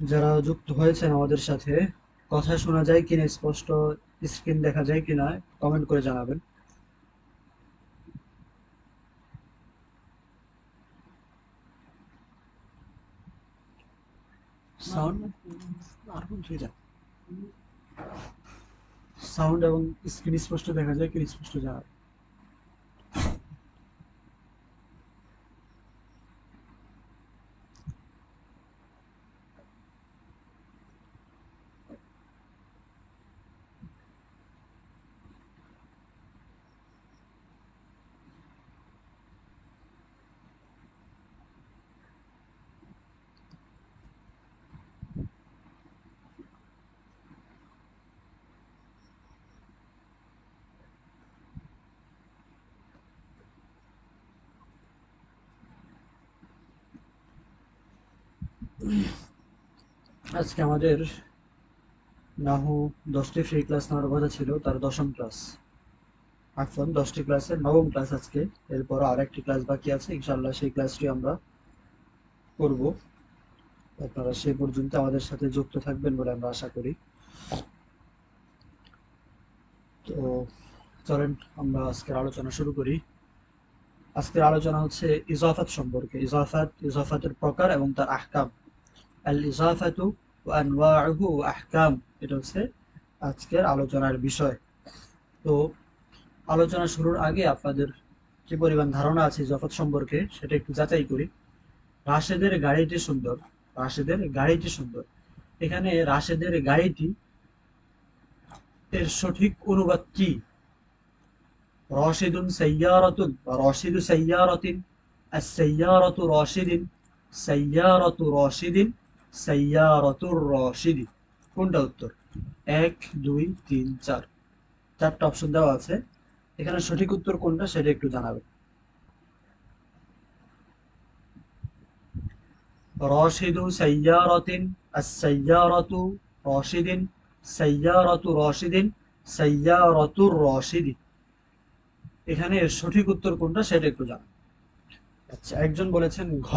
যারা যুক্ত হয়েছেন আমাদের সাথে, কথা শোনা যায় কিনা, স্পষ্ট স্ক্রিন দেখা যায় কিনা কমেন্ট করে জানাবেন। সাউন্ড সাউন্ড এবং স্ক্রিন স্পষ্ট দেখা যায় কিনা, স্পষ্ট জানাবেন। আজকে আমাদের নাহু দশটি ফ্রি ক্লাস নেওয়ার কথা ছিল, তার দশম ক্লাস এখন দশটি ক্লাসের নবম ক্লাস আজকে। এরপর আর একটি ক্লাস বাকি আছে ইনশাল্লাহ সেই ক্লাসটি আমরা করব। আপনারা সে পর্যন্ত আমাদের সাথে যুক্ত থাকবেন বলে আমরা আশা করি। তো চলেন, আমরা আজকের আলোচনা শুরু করি। আজকের আলোচনা হচ্ছে ইজাফাত সম্পর্কে। ইজাফাত, ইজাফাতের প্রকার এবং তার আহকাম। আল আনওয়াহু আহকাম। এটা হচ্ছে আজকের আলোচনার বিষয়। তো আলোচনা শুরুর আগে আপনাদের কি পরিমাণ ধারণা আছে জফত সম্পর্কে সেটা একটু যাচাই করি। রাশেদের গাড়িটি সুন্দর, রাশেদের গাড়িটি সুন্দর। এখানে রাশেদের গাড়িটি এর সঠিক অনুবাদ কি? রশিদুন সৈয়ারতুন রশিদু সৈয়ারতিন আর সৈয়ারতু রশিদিন সৈয়ারতু রশিদিন। সাইয়ারতুর রশিদি। কোনটা উত্তর? এক, দুই, তিন, চার। চারটা অপশন দেওয়া আছে। এখানে সঠিক উত্তর কোনটা সেটা একটু জানাবেন। রশিদু সাইয়ারাতিন, আস-সাইয়ারাতু রশিদিন, সাইয়ারাতু রশিদিন সাইয়ারাতুর রশিদি। এখানে সঠিক উত্তর কোনটা সেটা একটু জানাবেন আচ্ছা একজন বলেছেন ঘ।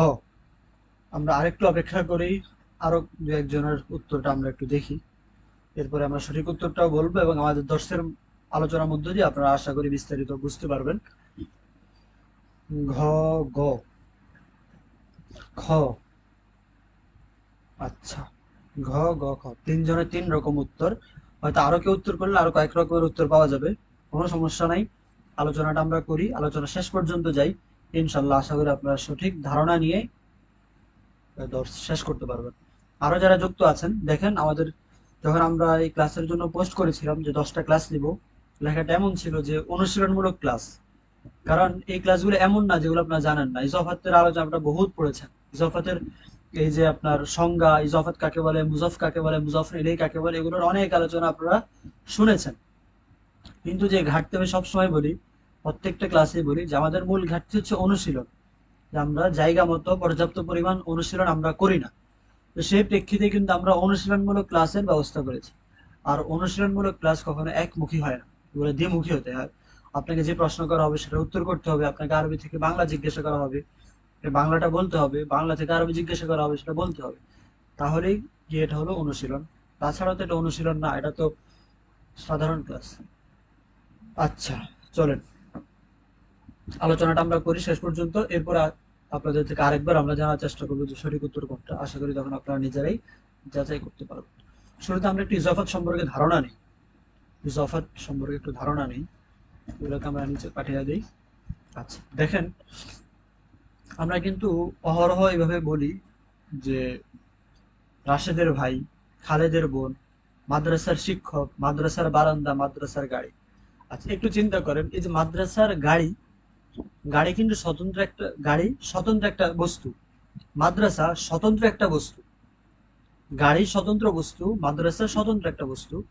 আমরা আরেকটু অপেক্ষা করি আরও দু একজনের উত্তরটা আমরা একটু দেখি। এরপরে আমরা সঠিক উত্তরটাও বলব এবং আমাদের দর্শের আলোচনার মধ্য দিয়ে আপনারা আশা করি বিস্তারিত বুঝতে পারবেন। ঘ, গ। খ। আচ্ছা। ঘ, গ, খ। তিনজনের তিন রকম উত্তর। হয়তো আরও কেউ উত্তর করলে আরও কয়েক রকমের উত্তর পাওয়া যাবে। কোনো সমস্যা নাই। আলোচনাটা আমরা করি। আলোচনা শেষ পর্যন্ত যাই। ইনশাল্লাহ আশা করি আপনারা সঠিক ধারণা নিয়ে শেষ করতে পারবেন। আরও যারা যুক্ত আছেন, দেখেন আমাদের যখন আমরা এই ক্লাসের জন্য পোস্ট করেছিলাম যে দশটা ক্লাস নিব, লেখাটা এমন ছিল যে অনুশীলনমূলক ক্লাস কারণ এই ক্লাসগুলো এমন না যেগুলো আপনারা জানেন না। ইজফাতের আলোচনা আপনারা বহুত পড়েছেন। ইজফাতের এই যে আপনার সংজ্ঞা, ইজফাত কাকে বলে, মুজফ কাকে বলে মুজফর ইলাই কাকে বলে, এগুলোর অনেক আলোচনা আপনারা শুনেছেন। কিন্তু যে ঘাটতি আমি সবসময় বলি, প্রত্যেকটা ক্লাসে বলি যে আমাদের মূল ঘাটতি হচ্ছে অনুশীলন। যে আমরা জায়গা মতো পর্যাপ্ত পরিমাণ অনুশীলন আমরা করি না। তো সেই প্রেক্ষিতে কিন্তু আমরা অনুশীলনমূলক ক্লাসের ব্যবস্থা করেছি। আর অনুশীলনমূলক ক্লাস কখনো একমুখী হয় না এগুলো দ্বিমুখী হতে হয়। আপনাকে যে প্রশ্ন করা হবে সেটা উত্তর করতে হবে, আপনাকে আরবি থেকে বাংলা জিজ্ঞাসা করা হবে বাংলাটা বলতে হবে, বাংলা থেকে আরবি জিজ্ঞাসা করা হবে সেটা বলতে হবে। তাহলেই কি এটা হলো অনুশীলন। তাছাড়া তো এটা অনুশীলন না, এটা তো সাধারণ ক্লাস। আচ্ছা চলেন। আলোচনাটা আমরা করি শেষ পর্যন্ত, এরপর আপনাদের থেকে আরেকবার আমরা জানার চেষ্টা করব যে সঠিক উত্তর কোনটা। আশা করি তখন আপনারা নিজেরাই যাচাই করতে পারবেন। শুরুতে আমরা একটু ইজাফাত সম্পর্কে ধারণা নেই। ইজাফাত সম্পর্কে একটু ধারণা নেই। এগুলোকে আমরা নিচে পাঠিয়ে দিই। আচ্ছা দেখেন, আমরা কিন্তু অহরহ এভাবে বলি যে রাশেদের ভাই, খালেদের বোন, মাদ্রাসার শিক্ষক, মাদ্রাসার বারান্দা, মাদ্রাসার গাড়ি। আচ্ছা একটু চিন্তা করেন, এই যে মাদ্রাসার গাড়ি গাড়ি কিন্তু স্বতন্ত্র একটা, গাড়ি স্বতন্ত্র একটা বস্তু। মাদ্রাসা স্বতন্ত্র একটা বস্তু। গাড়ি স্বতন্ত্র বস্তু, মাদ্রাসা স্বতন্ত্র একটা বস্তু।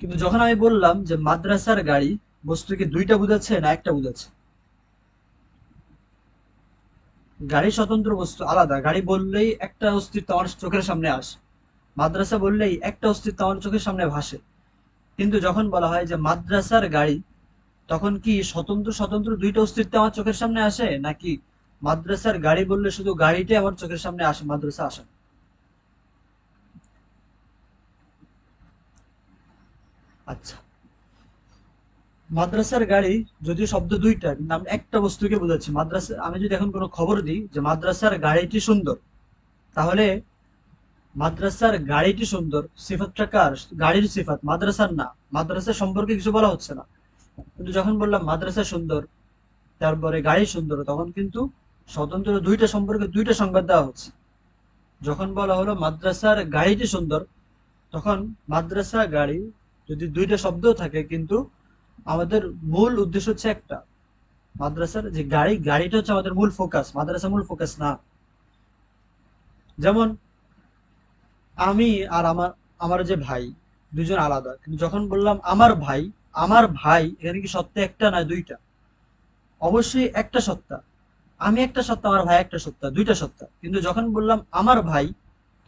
কিন্তু যখন আমি বললাম যে মাদ্রাসার গাড়ি বস্তুকে দুইটা বুঝাচ্ছে না একটা বুঝাচ্ছে। গাড়ি স্বতন্ত্র বস্তু আলাদা। গাড়ি বললেই একটা অস্তিত্ব আমার চোখের সামনে আসে। মাদ্রাসা বললেই একটা অস্তিত্ব আমার চোখের সামনে ভাসে। কিন্তু যখন বলা হয় যে মাদ্রাসার গাড়ি তখন কি স্বতন্ত্র স্বতন্ত্র দুইটা অস্তিত্ব আমার চোখের সামনে আসে? নাকি মাদ্রাসার গাড়ি বললে শুধু গাড়িটাই আমার চোখের সামনে আসে, মাদ্রাসা আসে আচ্ছা। মাদ্রাসার গাড়ি যদিও শব্দ দুইটা, কিন্তু আমি একটা বস্তুকে বোঝাচ্ছি। মাদ্রাসা, আমি যদি এখন কোনো খবর দিই যে মাদ্রাসার গাড়িটি সুন্দর, তাহলে মাদ্রাসার গাড়িটি সুন্দর, সিফাতটা কার? গাড়ির সিফাত, মাদ্রাসার না। মাদ্রাসা সম্পর্কে কিছু বলা হচ্ছে না। কিন্তু যখন বললাম মাদ্রাসা সুন্দর, তারপরে গাড়ি সুন্দর, তখন কিন্তু স্বতন্ত্র দুইটা সম্পর্কে দুইটা সংবাদ দেওয়া হচ্ছে। যখন বলা হলো মাদ্রাসার গাড়িটি সুন্দর, তখন মাদ্রাসা গাড়ি যদি দুইটা শব্দ থাকে, কিন্তু আমাদের মূল উদ্দেশ্য হচ্ছে একটা। মাদ্রাসার যে গাড়ি, গাড়িটা হচ্ছে আমাদের মূল ফোকাস মাদ্রাসা মূল ফোকাস না। যেমন আমি আর আমার আমার যে ভাই, দুজন আলাদা। কিন্তু যখন বললাম আমার ভাই আমার ভাই, এখানে কি সত্য একটা না দুইটা? অবশ্যই একটা সত্তা আমি একটা সত্তা আমার ভাই একটা সত্তা দুইটা সত্তা কিন্তু যখন বললাম আমার ভাই,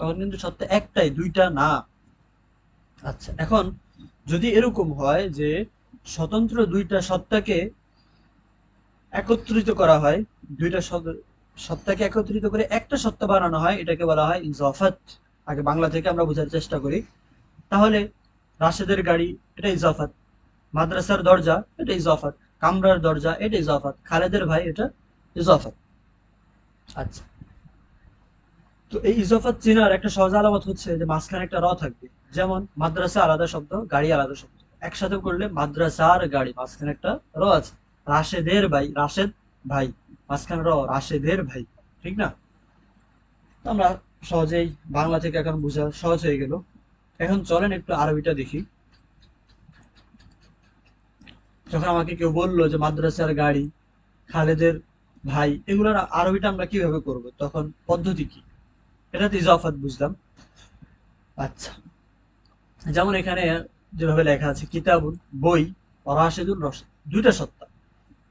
তখন কিন্তু সত্য একটাই, দুইটা না। আচ্ছা এখন যদি এরকম হয় যে স্বতন্ত্র দুইটা সত্তাকে একত্রিত করা হয়, দুইটা সত্তাকে একত্রিত করে একটা সত্তা বানানো হয়, এটাকে বলা হয় ইজাফাত আগে বাংলা থেকে আমরা বোঝার চেষ্টা করি। তাহলে রাশেদের গাড়ি এটা ইজাফাত মাদ্রাসার দরজা, এটা ইজাফাত কামরার দরজা, এটা ইজাফাত খালেদের ভাই, এটা ইজাফাত আচ্ছা। তো এই ইজাফাত চেনার একটা সহজ আলামত হচ্ছে যে মাঝখানে একটা র থাকবে। যেমন, মাদ্রাসা আলাদা শব্দ, গাড়ি আলাদা শব্দ। একসাথে করলে মাদ্রাসার গাড়ি, মাঝখানে একটা র আছে। রাশেদের ভাই, রাশেদ ভাই, মাঝখানে র, রাশেদের ভাই। ঠিক না? আমরা সহজেই বাংলা থেকে এখন বোঝা সহজ হয়ে গেল। এখন চলেন একটু আরবিটা দেখি। যখন আমাকে কেউ বলল যে মাদ্রাসার গাড়ি, খালেদের ভাই, এগুলোর আরবিটা আমরা কীভাবে করব? তখন পদ্ধতি কি? এটা তো ইজাফাত বুঝলাম। আচ্ছা। যেমন এখানে যেভাবে লেখা আছে কিতাবুল বই রাশেদুল রশেদ, দুইটা সত্তা।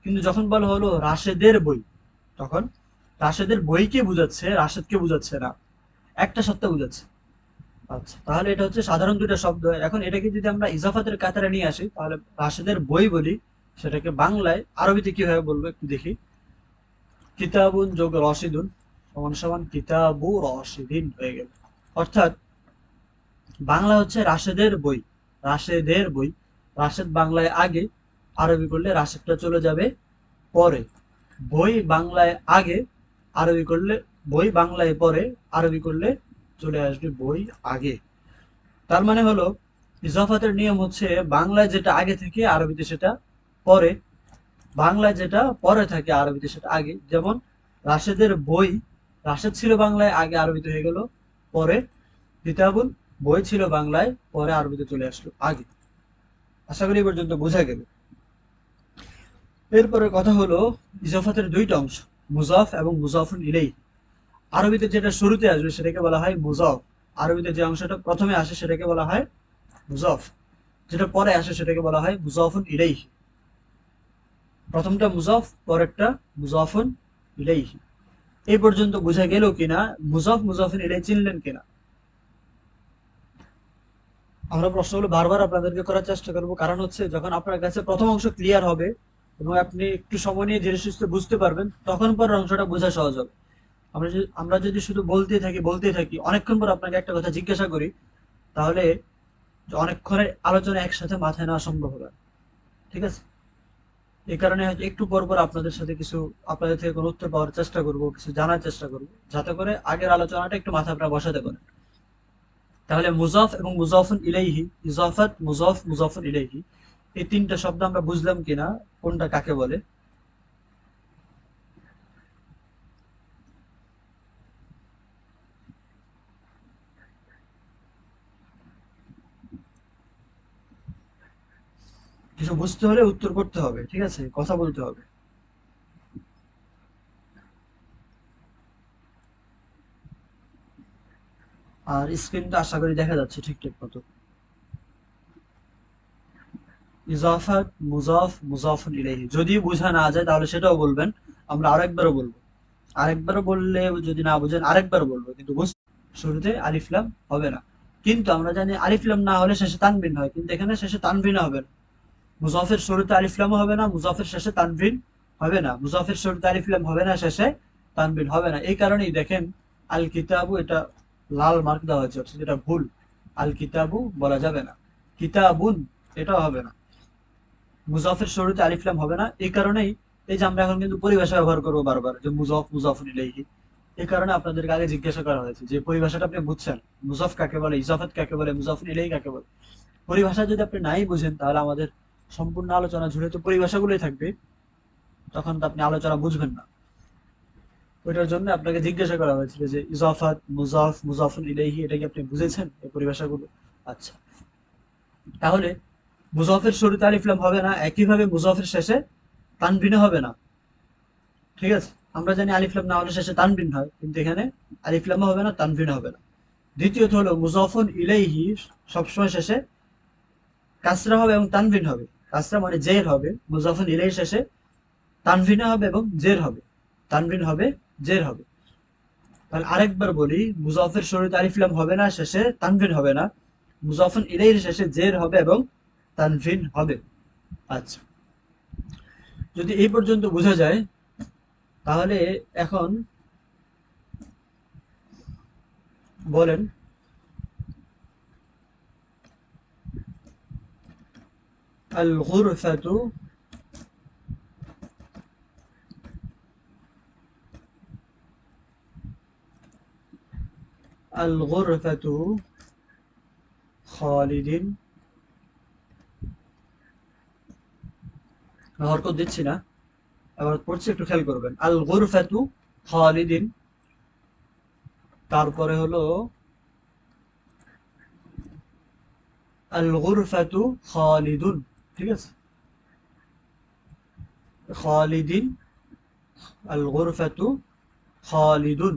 কিন্তু যখন বলা হলো রাশেদের বই, তখন রাশেদের বইকে বুঝাচ্ছে, রাশেদকে বুঝাচ্ছে না। একটা সত্তা বুঝাচ্ছে। আচ্ছা তাহলে এটা হচ্ছে সাধারণ দুইটা শব্দ। এখন এটাকে যদি আমরা ইজাফাতের কাতারে নিয়ে আসি, তাহলে রাশেদের বই বলি, সেটাকে বাংলায় আরবিতে কীভাবে বলব একটু দেখি। কিতাবুন যোগ রশিদুন, সমান সমান কিতাবু রশিদিন হয়ে গেল। অর্থাৎ বাংলা হচ্ছে রাশেদের বই রাশেদের বই। রাশেদ বাংলায় আগে, আরবি করলে রাশেদটা চলে যাবে পরে। বই বাংলায় আগে, আরবি করলে, বই বাংলায় পরে, আরবি করলে চলে আসবে বই আগে। তার মানে হলো, ইজাফাতের নিয়ম হচ্ছে বাংলায় যেটা আগে থেকে, আরবিতে সেটা পরে। বাংলায় যেটা পরে থাকে, আরবিতে সেটা আগে। যেমন, রাশেদের বই, রাশেদ ছিল বাংলায়, আগে আরবিতে হয়ে গেল, পরে। কিতাবুল বই ছিল বাংলায়, পরে আরবিতে চলে আসলো, আগে। আশা করি পর্যন্ত বোঝা গেল। এরপরে কথা হলো, ইজাফাতের দুইটা অংশ, মুজাফ এবং মুজাফুন ইলেই আরবিতে যেটা শুরুতে আসবে সেটাকে বলা হয় মুজফ। আরবিতে যে অংশটা প্রথমে আসে সেটাকে বলা হয় মুজফ। যেটা পরে আসে সেটাকে বলা হয় মুজাফুন ইলেই প্রথমটা মুজাফ, পরেরটা মুজাফুন ইলেই এই পর্যন্ত বোঝা গেল কিনা, মুজফ, মুজাফুন ইলেই চিনলেন কিনা? আমরা প্রশ্নগুলো বারবার আপনাদেরকে করার চেষ্টা করব। কারণ হচ্ছে, যখন আপনার কাছে প্রথম অংশ ক্লিয়ার হবে এবং আপনি একটু সময় নিয়ে সুস্থে বুঝতে পারবেন, তখন পরের অংশটা বোঝা সহজ হবে। আমরা যদি আমরা যদি শুধু বলতেই থাকি বলতেই থাকি, অনেকক্ষণ পর আপনাকে একটা কথা জিজ্ঞাসা করি, তাহলে অনেকক্ষণের আলোচনা একসাথে মাথায় নেওয়া সম্ভব হবে। ঠিক আছে? এই কারণে হয়তো একটু পর পর আপনাদের সাথে কিছু আপনাদের থেকে কোনো উত্তর পাওয়ার চেষ্টা করব, কিছু জানার চেষ্টা করব, যাতে করে আগের আলোচনাটা একটু মাথা আপনারা বসাতে পারেন। তাহলে মুজাফ এবং মুজাফুন ইলাইহি, ইজাফাত, মুজাফ, মুজাফুন ইলাইহি, এই তিনটা শব্দ আমরা বুঝলাম কিনা, কোনটা কাকে বলে? কিছু বুঝতে হলে উত্তর করতে হবে, ঠিক আছে? কথা বলতে হবে। আর স্ক্রিনটা আশা করি দেখা যাচ্ছে ঠিকঠাক মতো। ইজাফাত, মুজাফ, মুজাফুন ইলাইহি। যদি বোঝা না যায়, তাহলে সেটাও বলবেন। আমরা আরেকবারও বলব। আরেকবারও বললে যদি না বুঝেন আরেকবার বলব। কিন্তু শুরুতে আলিফলাম হবে না। কিন্তু আমরা জানি আলিফলাম না হলে শেষে তানবিন হয়। কিন্তু এখানে শেষে তানবিন হবে না। মুজাফের শুরুতে আলিফলামও হবে না, মুজাফের শেষে তানবিন হবে না। মুজাফের শুরুতে আলিফলাম হবে না, শেষে তানবিন হবে না। এই কারণেই দেখেন আল কিতাবু এটা লাল মার্ক দেওয়া হয়েছে এটা ভুল। আল কিতাবু বলা যাবে না। কিতাবুন, এটাও হবে না। মুজাফের শুরুতে আলিফলাম হবে না। এই কারণেই এই যে আমরা এখন কিন্তু পরিভাষা ব্যবহার করব বারবার, যে মুজফ মুজাফুন ইলাইহি। এই কারণে আপনাদেরকে আগে জিজ্ঞাসা করা হয়েছে যে পরিভাষাটা আপনি বুঝছেন? মুজফ কাকে বলে, ইজাফত কাকে বলে মুজাফুন ইলাইহি কাকে বলে? পরিভাষা যদি আপনি নাই বুঝেন, তাহলে আমাদের সম্পূর্ণ আলোচনা জুড়ে তো পরিভাষাগুলোই থাকবে, তখন তো আপনি আলোচনা বুঝবেন না। ওইটার জন্য আপনাকে জিজ্ঞাসা করা হয়েছিল যে ইজাফাত, মুজাফ, মুজাফুন ইলাইহি, এটা কি আপনি বুঝেছেন এই পরিভাষাগুলো? আচ্ছা। তাহলে মুজাফের শুরুতে আলিফলাম হবে না, একইভাবে মুজাফের শেষে তানবিনে হবে না। ঠিক আছে? আমরা জানি আলিফলাম না হলে শেষে তানবিন হয়, কিন্তু এখানে আলিফলামও হবে না তানবিন হবে না। দ্বিতীয়ত হলো মুজাফুন ইলাইহি সবসময় শেষে কাসরা হবে এবং তানবিন হবে। কাসরা মানে জের হবে। মুজাফুন ইলাইহি শেষে তানভিনা হবে এবং জের হবে। তানভিন হবে, জের হবে। তাহলে আরেকবার বলি মুজাফের শুরুতে আলিফলাম হবে না, শেষে তানভিন হবে না। মুজাফুন ইলাইহির শেষে জের হবে এবং তানভিন হবে। আচ্ছা। যদি এই পর্যন্ত বোঝা যায়, তাহলে এখন বলেন আল গুরফাতু খালিদিন হরকত দিচ্ছি না। এবার পড়ছি, একটু খেয়াল করবেন। আল গুরফাতু খালিদিন তারপরে হলো আল গুরফাতু খালিদুন ঠিক আছে খালিদিন আল গুরফাতু খালিদুন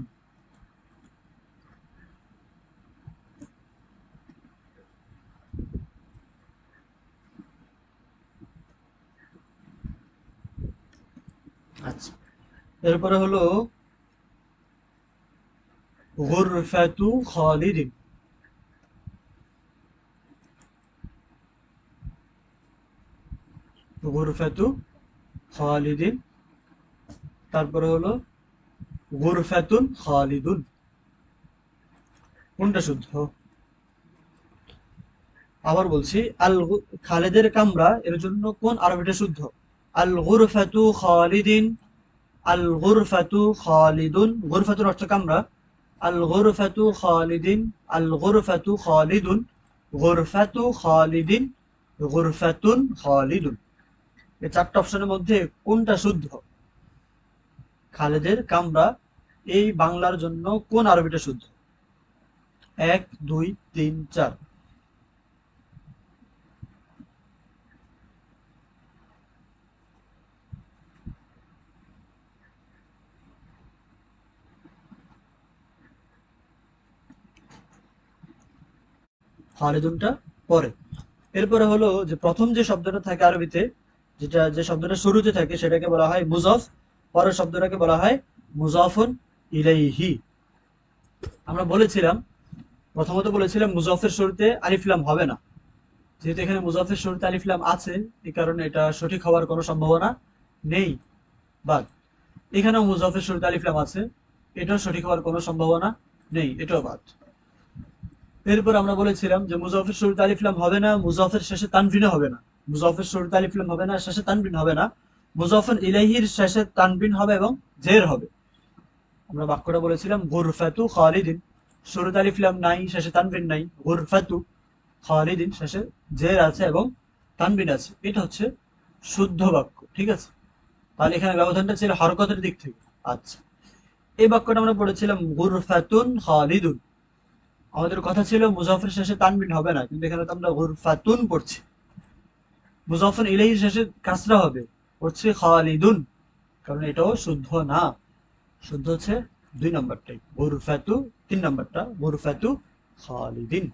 আচ্ছা। এরপরে হলো গুরফাতু খালিদিন। গুরফাতু খালিদিন। তারপরে হলো গুরফাতুন খালিদুন। কোনটা শুদ্ধ? আবার বলছি, আল খালেদের কামরা এর জন্য কোন আরবিটা শুদ্ধ? আল গুরফাতু খালিদিন, আল গুরফাতু খালিদুন। গুরফাতুর অর্থ কামরা। আল গুরফাতু খালিদিন, আল গুরফাতু খালিদুন। গুরফাতু খালিদিন, গুরফাতুন খালিদুন। চারটা অপশনের মধ্যে কোনটা শুদ্ধ? খালেদের, কামরা, এই বাংলার জন্য কোন আরবিটা শুদ্ধ? এক, দুই, তিন, চার। খালিদুনটা পরে। এরপরে হলো যে প্রথম যে শব্দটা থাকে আরবিতে যেটা যে শব্দটা শুরুতে থাকে সেটাকে বলা হয় মুজফ, পরের শব্দটাকে বলা হয় মুজাফুন ইলাইহি। আমরা বলেছিলাম, প্রথমত বলেছিলাম মুজাফের শুরুতে আলিফলাম হবে না। যেহেতু এখানে মুজাফের শুরুতে আলিফলাম আছে এই কারণে এটা সঠিক হওয়ার কোনো সম্ভাবনা নেই। বাদ, এখানেও মুজাফের শুরুতে আলিফলাম আছে, এটাও সঠিক হওয়ার কোনো সম্ভাবনা নেই, এটাও বাদ। এরপর আমরা বলেছিলাম যে মুজাফের শুরুতে আলিফলাম হবে না, মুজাফের শেষে তানবিনও হবে না। মুজাফের শুরুতে আলিফলাম হবে না, শেষে তানবিন হবে না। মুজাফর ইলাহির শেষে তানবিন হবে এবং জের হবে। আমরা বাক্যটা বলেছিলাম, গুরফাতু খালিদিন। শুরুতে আলিফলাম নাই, শেষে তানবিন নাই। গুরফাতু খালিদিন, শেষে জের আছে এবং তানবিন আছে। এটা হচ্ছে শুদ্ধ বাক্য, ঠিক আছে? তাহলে এখানে ব্যবধানটা ছিল হরকতের দিক থেকে। আচ্ছা। এই বাক্যটা আমরা পড়েছিলাম, গুরফাতুন খালিদুন। আমাদের কথা ছিল, মুজাফর শেষে তানবিন হবে না, কিন্তু এখানে তো আমরা গুরফাতুন পড়ছি। মুজাফর ইলাহির শেষে কাসরা হবে। হচ্ছে খালিদুন। কারণ এটাও শুদ্ধ না। শুদ্ধ হচ্ছে দুই নম্বরটাই গুরফাতু তিন নম্বরটা। গুরফাতু খালিদিন।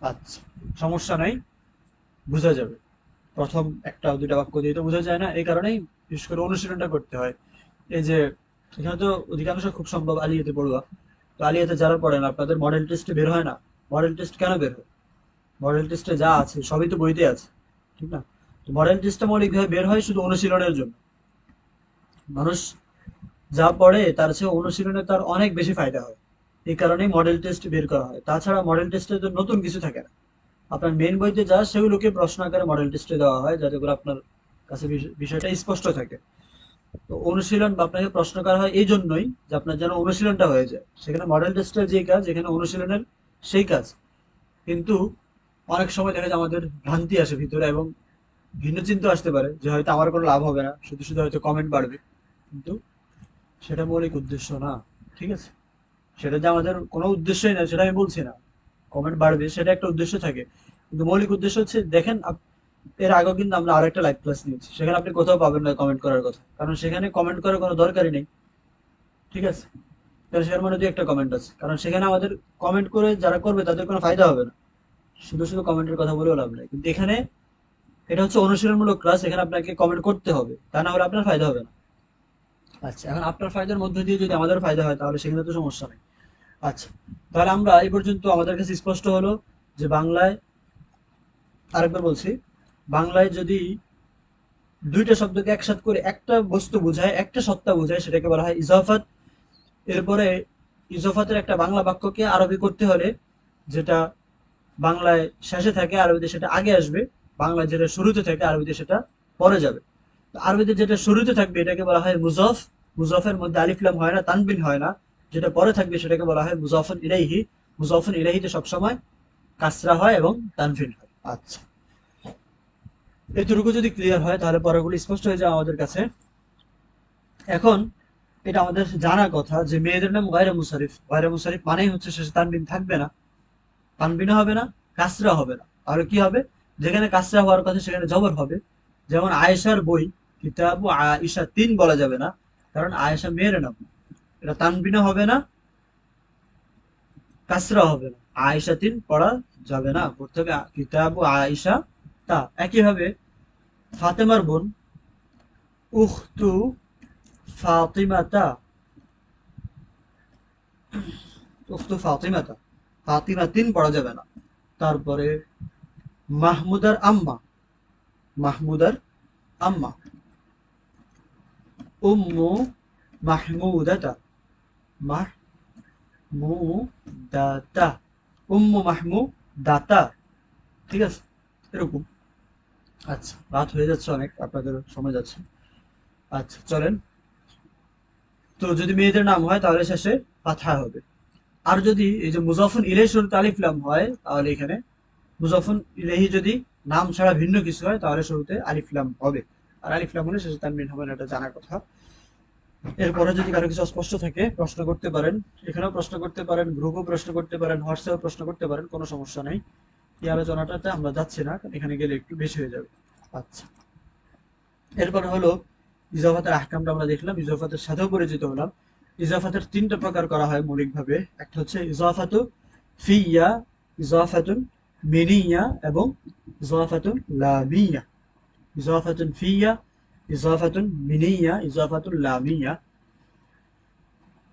আচ্ছা সমস্যা নাই। বোঝা যাবে। প্রথম একটা দুটা বাক্য দিয়ে তো বোঝা যায় না। এই কারণেই বিশেষ করে অনুশীলনটা করতে হয়। এই যে, এখানে তো অধিকাংশ খুব সম্ভব আলিয়াতে পড়ুয়া। তো আলিয়াতে যারা পড়েন, আপনাদের মডেল টেস্টে বের হয় না। মডেল টেস্ট কেন বের হয়? মডেল টেস্টে যা আছে, সবই তো বইতে আছে। ঠিক না? মডেল টেস্টটা মৌলিকভাবে বের হয়? শুধু অনুশীলনের জন্য। মানুষ যা পড়ে, তার চেয়ে অনুশীলনে তার অনেক বেশি ফায়দা হয়। এই কারণেই মডেল টেস্ট বের করা হয়। তাছাড়া মডেল টেস্টে তো নতুন কিছু থাকে না। আপনার মেন বইতে যা, সেগুলোকে প্রশ্ন আকারে মডেল টেস্টে দেওয়া হয়, যাতে করে আপনার কাছে বিষ- বিষয়টা স্পষ্ট থাকে। তো অনুশীলন বা আপনাকে প্রশ্ন করা হয় এই জন্যই যে আপনার যেন অনুশীলনটা হয়ে যায়। সেখানে মডেল টেস্টের যে কাজ, এখানে অনুশীলনের সেই কাজ। কিন্তু অনেক সময় দেখা যায় আমাদের ভ্রান্তি আসে ভিতরে এবং ভিন্ন চিন্তা আসতে পারে যে হয়তো আমার কোনো লাভ হবে না, শুধু শুধু হয়তো কমেন্ট বাড়বে। কিন্তু সেটা মৌলিক উদ্দেশ্য না, ঠিক আছে? সেটা যে আমাদের কোনো উদ্দেশ্যই না, সেটা আমি বলছি না। কমেন্ট বাড়বে, সেটা একটা উদ্দেশ্য থাকে। কিন্তু মৌলিক উদ্দেশ্য হচ্ছে, দেখেন এর আগেও কিন্তু আমরা আরেকটা লাইভ ক্লাস নিয়েছি। সেখানে আপনি কোথাও পাবেন না কমেন্ট করার কথা। কারণ সেখানে কমেন্ট করার কোনো দরকারই নেই। ঠিক আছে? কারণ সেখানে মানে একটা কমেন্ট আছে। কারণ সেখানে আমাদের কমেন্ট করে যারা করবে, তাদের কোনো ফায়দা হবে না। শুধু শুধু কমেন্টের কথা বলেও লাভ নেই। কিন্তু এখানে এটা হচ্ছে অনুশীলনমূলক ক্লাস এখানে আপনাকে কমেন্ট করতে হবে। তা না হলে আপনার ফায়দা হবে না। আচ্ছা। এখন আপনার ফায়দার মধ্যে দিয়ে যদি আমাদের ফায়দা হয় তাহলে সেখানে তো সমস্যা নেই। আচ্ছা। তাহলে আমরা এই পর্যন্ত আমাদের কাছে স্পষ্ট হলো যে বাংলায় আরেকবার বলছি বাংলায় যদি দুইটা শব্দকে একসাথ করে একটা বস্তু বোঝায় একটা সত্তা বোঝায় সেটাকে বলা হয় ইজাফাত। এরপরে ইজাফাতের একটা বাংলা বাক্যকে আরবি করতে হলে যেটা বাংলায় শেষে থাকে আরবিতে সেটা আগে আসবে বাংলায় যেটা শুরুতে থাকে আরবিতে সেটা পরে যাবে। আরবিতে যেটা শুরুতে থাকবে এটাকে বলা হয় মুজফ। মুজফের মধ্যে আলিফলাম হয় না তানবিন হয় না। যেটা পরে থাকবে সেটাকে বলা হয় মুজফন ইলাইহি। মুজফন ইলাইহিতে সবসময় কাসরা হয় এবং তানফিন হয়। আচ্ছা। এতটুকু যদি ক্লিয়ার হয় তাহলে পরেগুলো স্পষ্ট হয়ে যায় আমাদের কাছে। এখন এটা আমাদের জানার কথা যে মেয়েদের নাম গয়রা মুসারিফ গয়রা মুসারিফ মানেই হচ্ছে শেষে তানবিন থাকবে না। তানবিনও হবে না কাসরা হবে না। তাহলে কি হবে? যেখানে কাসরা হওয়ার কথা সেখানে জবর হবে। যেমন আয়েশার বই, কিতাবু আয়েশা তিন বলা যাবে না, কারণ আয়েশা মেয়ের নাম। এটা তানবিনও হবে না, কাসরা হবে না। আয়েশা তিন পড়া যাবে না। পড়তে কিতাবু আয়েশা তা। একইভাবে ফাতেমার বোন, উখতু ফাতিমাতা উখতু ফাতিমাতা, ফাতিমা তিন পড়া যাবে না। তারপরে মাহমুদার আম্মা। মাহমুদার আম্মা। উম্মু মাহমুদাতা। মাহমুদাতা। উম্মু মাহমুদাতা। ঠিক আছে? এরকম। আচ্ছা রাত হয়ে যাচ্ছে অনেক, আপনাদের সময় যাচ্ছে। আচ্ছা চলেন। তো যদি মেয়েদের নাম হয়, তাহলে শেষে পাথা হবে। আর যদি এই যে মুজাফন ইলেশন আলিফ হয়, তাহলে এখানে মুজাফন ইলেহি যদি নাম ছাড়া ভিন্ন কিছু হয়, তাহলে শুরুতে আলিফ লাম হবে। আর আলিফ লাম হলে শেষে তানবিন হবে না, এটা জানার কথা। এরপরে যদি কারও কিছু অস্পষ্ট থাকে, প্রশ্ন করতে পারেন। এখানেও প্রশ্ন করতে পারেন গ্রুপও প্রশ্ন করতে পারেন হোয়াটসঅ্যাপে প্রশ্ন করতে পারেন, কোনো সমস্যা নেই। এই আলোচনাটাতে আমরা যাচ্ছি না এখানে গেলে একটু বেশি হয়ে যাবে। আচ্ছা। এরপর হলো ইজাফাতের আহকামটা আমরা দেখলাম, ইজাফাতের সাথেও পরিচিত হলাম। ইজাফাতের তিনটা প্রকার করা হয় মৌলিকভাবে। একটা হচ্ছে ইজাফাতু ফিয়া, ইজাফাতুন মিনিয়া এবং ইজাফাতুন লামিয়া। ইজাফাতুন ফিয়া, ইজাফাতুন মিনিয়া, ইজাফাতুন লামিয়া।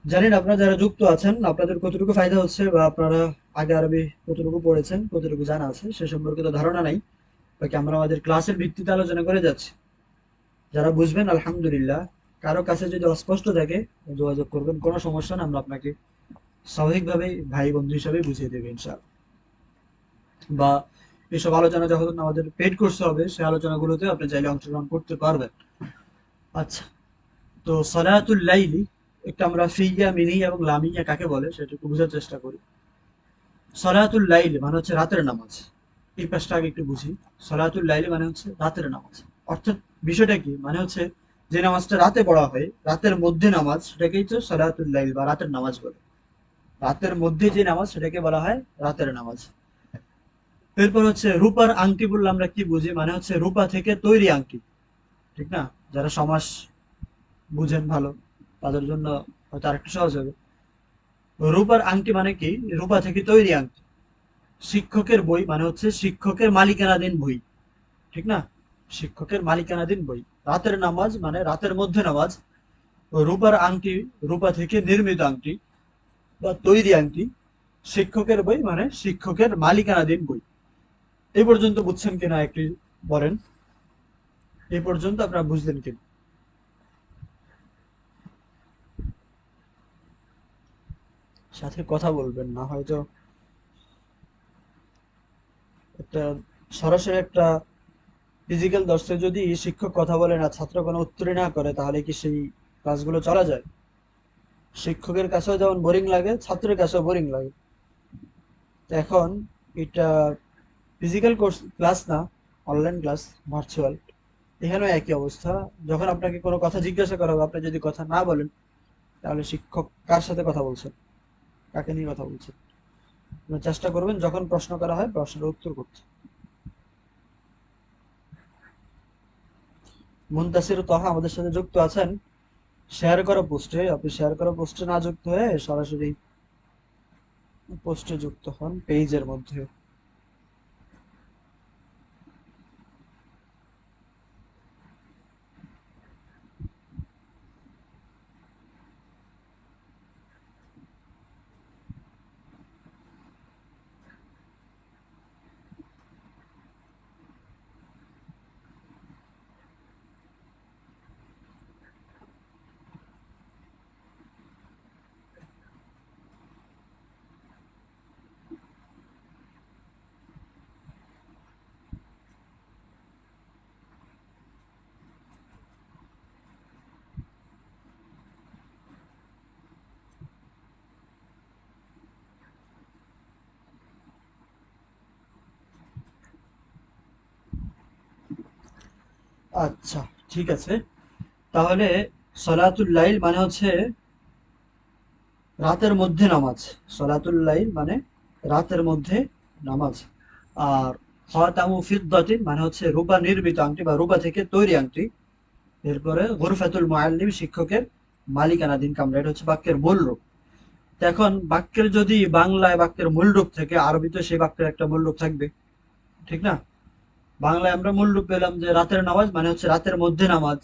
জানেন আপনারা যারা যুক্ত আছেন, আপনাদের কতটুকু ফায়দা হচ্ছে বা আপনারা আগে আরবি কতটুকু পড়েছেন, কতটুকু জানা আছে, সে সম্পর্কে তো ধারণা নাই। বাকি আমরা আমাদের ক্লাসের ভিত্তিতে আলোচনা করে যাচ্ছি। যারা বুঝবেন, আলহামদুলিল্লাহ, কারও কাছে যদি অস্পষ্ট থাকে, যোগাযোগ করবেন, কোনো সমস্যা না, আমরা আপনাকে স্বাভাবিকভাবে ভাই বন্ধু হিসাবে বুঝিয়ে দেবে, ইনশাআল্লাহ। বা এসব আলোচনা যখন আমাদের পেড কোর্স হবে, সেই আলোচনাগুলোতে আপনি চাইলে অংশগ্রহণ করতে পারবেন। আচ্ছা তো সলাতুল লাইলি, একটা আমরা ফিয়া মিনি এবং লামিয়া কাকে বলে সেটা একটু বোঝার চেষ্টা করি। সলাতুল লাইল মানে হচ্ছে রাতের নামাজ। এই পাশটা আগে একটু বুঝি। সলাতুল লাইল মানে হচ্ছে রাতের নামাজ। অর্থাৎ বিষয়টা কি? মানে হচ্ছে যে নামাজটা রাতে পড়া হয়, রাতের মধ্যে নামাজ সেটাকেই তো সলাতুল লাইল বা রাতের নামাজ বলে। রাতের মধ্যে যে নামাজ সেটাকে বলা হয় রাতের নামাজ। এরপর হচ্ছে রূপার আংটি বললে আমরা কি বুঝি? মানে হচ্ছে রূপা থেকে তৈরি আংটি। ঠিক না? যারা সমাজ বুঝেন ভালো, তাদের জন্য হয়তো আরেকটু সহজ হবে। রূপার আংটি মানে কি? রূপা থেকে তৈরি আংটি। শিক্ষকের বই মানে হচ্ছে শিক্ষকের মালিকানাধীন বই। ঠিক না? শিক্ষকের মালিকানাধীন বই। রাতের নামাজ মানে রাতের মধ্যে নামাজ। রূপার আংটি রূপা থেকে নির্মিত আংটি বা তৈরি আংটি। শিক্ষকের বই মানে শিক্ষকের মালিকানাধীন বই। এই পর্যন্ত বুঝছেন কিনা একটি বলেন। এই পর্যন্ত আপনারা বুঝলেন কিনা? সাথে কথা বলবেন, না হয়তো একটা সরাসরি একটা ফিজিক্যাল দর্শে যদি শিক্ষক কথা বলে না, ছাত্র কোনো উত্তরই না করে, তাহলে কি সেই ক্লাসগুলো চলা যায়? শিক্ষকের কাছেও যেমন বোরিং লাগে, ছাত্রের কাছেও বোরিং লাগে। এখন এটা ফিজিক্যাল কোর্স ক্লাস না অনলাইন ক্লাস ভার্চুয়াল এখানেও একই অবস্থা। যখন আপনাকে কোনো কথা জিজ্ঞাসা করা হবে, আপনি যদি কথা না বলেন, তাহলে শিক্ষক কার সাথে কথা বলছেন? কাকে নিয়ে কথা বলছেন? চেষ্টা করবেন, যখন প্রশ্ন করা হয়, প্রশ্নের উত্তর করতে। মুনতাসির তহা আমাদের সাথে যুক্ত আছেন। শেয়ার করা পোস্টে আপনি শেয়ার করা পোস্টে না যুক্ত হয়ে সরাসরি পোস্টে যুক্ত হন পেজের মধ্যে। আচ্ছা ঠিক আছে। তাহলে সলাতুল লাইল মানে হচ্ছে রাতের মধ্যে নামাজ। সলাতুল লাইল মানে রাতের মধ্যে নামাজ। আর খাতামু ফিদ্দাতিন মানে হচ্ছে রূপা নির্মিত আংটি বা রূপা থেকে তৈরি আংটি। এরপরে গুরফাতুল মুআল্লিম শিক্ষকের মালিকানাধীন কামরা, এটা হচ্ছে বাক্যের মূল রূপ। এখন বাক্যের যদি বাংলায় বাক্যের মূল রূপ থেকে, আরবিতে সেই বাক্যের একটা মূল রূপ থাকবে। ঠিক না? বাংলায় আমরা মূল রূপ পেলাম যে রাতের নামাজ মানে হচ্ছে রাতের মধ্যে নামাজ।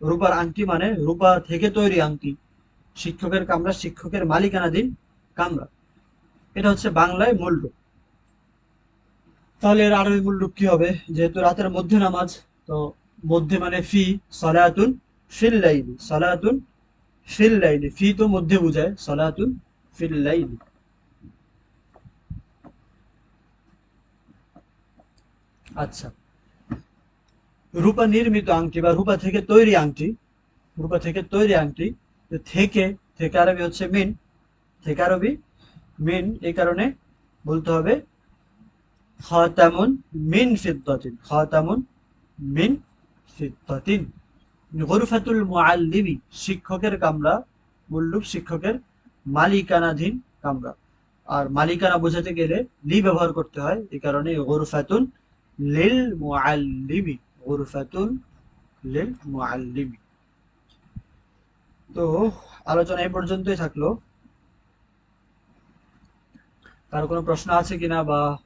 রূপার আংটি মানে রূপা থেকে তৈরি আংটি। শিক্ষকের কামরা, শিক্ষকের মালিকানাধীন কামরা। এটা হচ্ছে বাংলায় মূল রূপ। তাহলে এর আরবি মূল রূপ কি হবে? যেহেতু রাতের মধ্যে নামাজ, তো মধ্যে মানে ফি, সলাতুন ফিল লাইলি। সলাতুন ফিল ফি তো মধ্যে বুঝায়, সলাতুন ফিল আচ্ছা। রূপা নির্মিত আংটি বা রূপা থেকে তৈরি আংটি, রূপা থেকে তৈরি আংটি থেকে থেকে আরবি হচ্ছে মিন, থেকে আরবি মিন এই কারণে বলতে হবে খাতামুন মিন ফিদ্দাতিন, খাতামুন মিন ফিদ্দাতিন। গরফাতুল মুআল্লিমি শিক্ষকের কামরা মূল্যুপ শিক্ষকের মালিকানাধীন কামরা। আর মালিকানা বোঝাতে গেলে লি ব্যবহার করতে হয়, এই কারণে গরফাতুন লিল মুআল্লিমি গরফাতুন লিল মুআল্লিমি তো আলোচনা এই পর্যন্তই থাকল। কারও কোনো প্রশ্ন আছে কিনা বা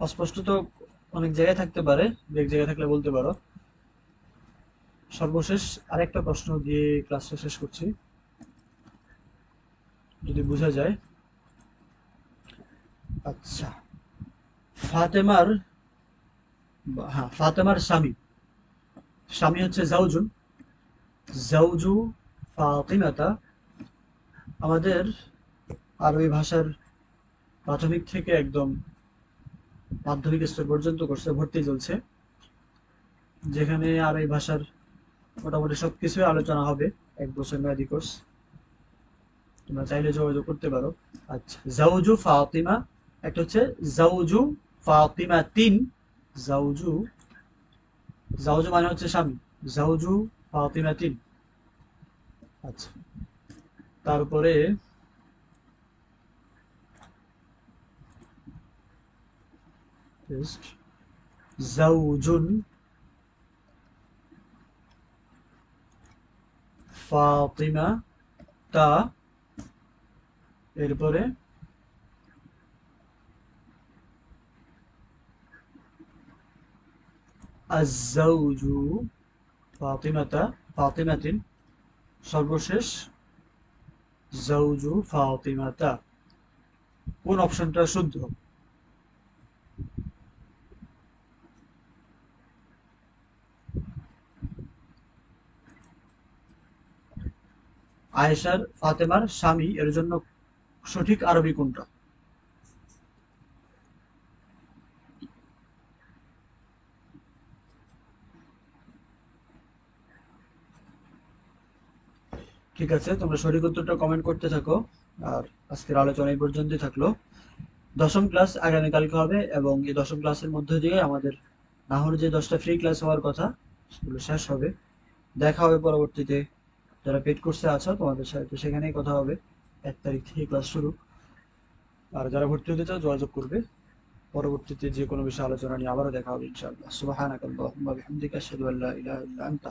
অস্পষ্ট তো অনেক জায়গায় থাকতে পারে এক জায়গায় থাকলে বলতে পারো। সর্বশেষ আরেকটা প্রশ্ন দিয়ে ক্লাসটা শেষ করছি। যদি বোঝা যায়। আচ্ছা। ফাতেমার হ্যাঁ ফাতেমার স্বামী। স্বামী হচ্ছে জাউজুন। জাউজু ফাতিমাতা আমাদের আরবি ভাষার প্রাথমিক থেকে একদম মাধ্যমিক স্তর পর্যন্ত কোর্সে ভর্তি চলছে, যেখানে আরবি ভাষার মোটামুটি সবকিছুই আলোচনা হবে, এক বছর মেয়াদি কোর্স। তোমরা চাইলে যোগাযোগ করতে পারো। আচ্ছা জাউজু ফাতিমা, একটা হচ্ছে জাউজু ফাতিমা তিন জাউজু জাউজু মানে হচ্ছে স্বামী। জাউজু ফাতিমা তিন আচ্ছা। তারপরে জাউজুন ফাতিমা তা এরপরে আজাউজু ফাতিমাতা, ফাতিমাতিন সর্বশেষ জাউজু ফাতিমাতা। কোন অপশনটা শুদ্ধ? আয়েশার, ফাতেমার স্বামী, এর জন্য সঠিক আরবি কোনটা? ঠিক আছে, তোমরা সঠিক উত্তরটা কমেন্ট করতে থাকো। আর আজকের আলোচনা এই পর্যন্তই থাকল। দশম ক্লাস আগামীকালকে হবে এবং এই দশম ক্লাসের মধ্যে দিয়ে আমাদের নাহর যে দশটা ফ্রি ক্লাস হওয়ার কথা, সেগুলো শেষ হবে। দেখা হবে পরবর্তীতে। যারা পেড কোর্সে আছো, তোমাদের সাথে তো সেখানেই কথা হবে। এক তারিখ থেকে ক্লাস শুরু। আর যারা ভর্তি হতে চাও, যোগাযোগ করবে। পরবর্তীতে যে কোনো বিষয়ে আলোচনা নিয়ে আবারও দেখা হবে, ইনশাআল্লাহ। আল্লাহুম্মা বিহামদিকা, আশহাদু আল্লা ইলাহা ইল্লা আনতা।